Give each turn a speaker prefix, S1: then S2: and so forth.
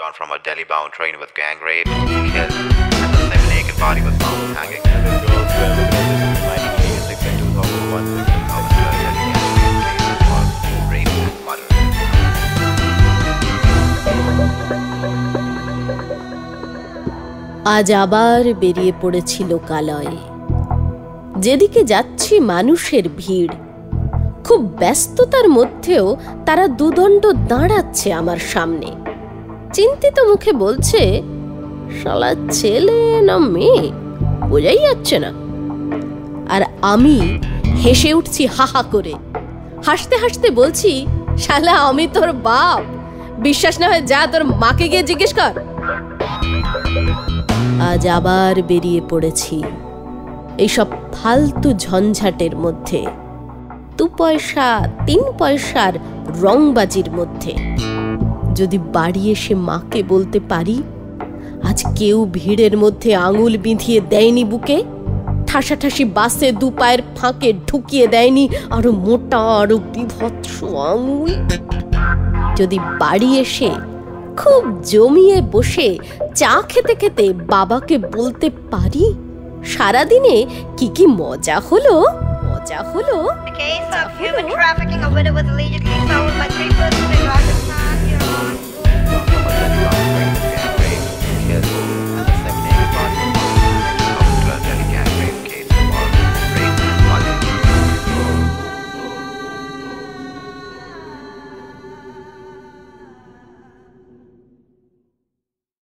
S1: on from a Delhi-bound train was gang raped, killed, and the semi-naked body was found hanging.
S2: And then girls were looking at this reminding me it's like the 2001 victim
S1: How the Delhi cases was raped and murdered.
S3: আজ আবার বেরিয়ে পড়েছি লোকালয়ে যেদিকে যাচ্ছি মানুষের ভিড় খুব ব্যস্ততার মধ্যেও তারা দুদণ্ড দাঁড়াচ্ছে আমার সামনে চিন্তিত মুখে বলছে, শালা ছেলে না মেয়ে, বোঝাই যাচ্ছে না। আর আমি হেসে উঠছি হাহা করে। হাসতে হাসতে বলছি, শালা আমি তোর বাপ, বিশ্বাস না হয় যা তোর মাকে গিয়ে জিজ্ঞেস কর। আজ আবার বেরিয়ে পড়েছি এইসব ফালতু ঝঞ্ঝাটের মধ্যে, দু পয়সা, তিন পয়সার রংবাজির মধ্যে। যদি বাড়ি এসে মাকে বলতে পারি আজ কেউ ভিড়ের মধ্যে আঙুল বিঁধিয়ে দেয়নি বুকে ঠাসাঠাসি বাসে দু পায়ের ফাঁকে ঢুকিয়ে দেয়নি আরও মোটা আরও বিভৎস আঙুল। যদি বাড়ি এসে খুব জমিয়ে বসে চা খেতে খেতে বাবাকে বলতে পারি সারাদিনে কি কি মজা হলো? মজা হলো?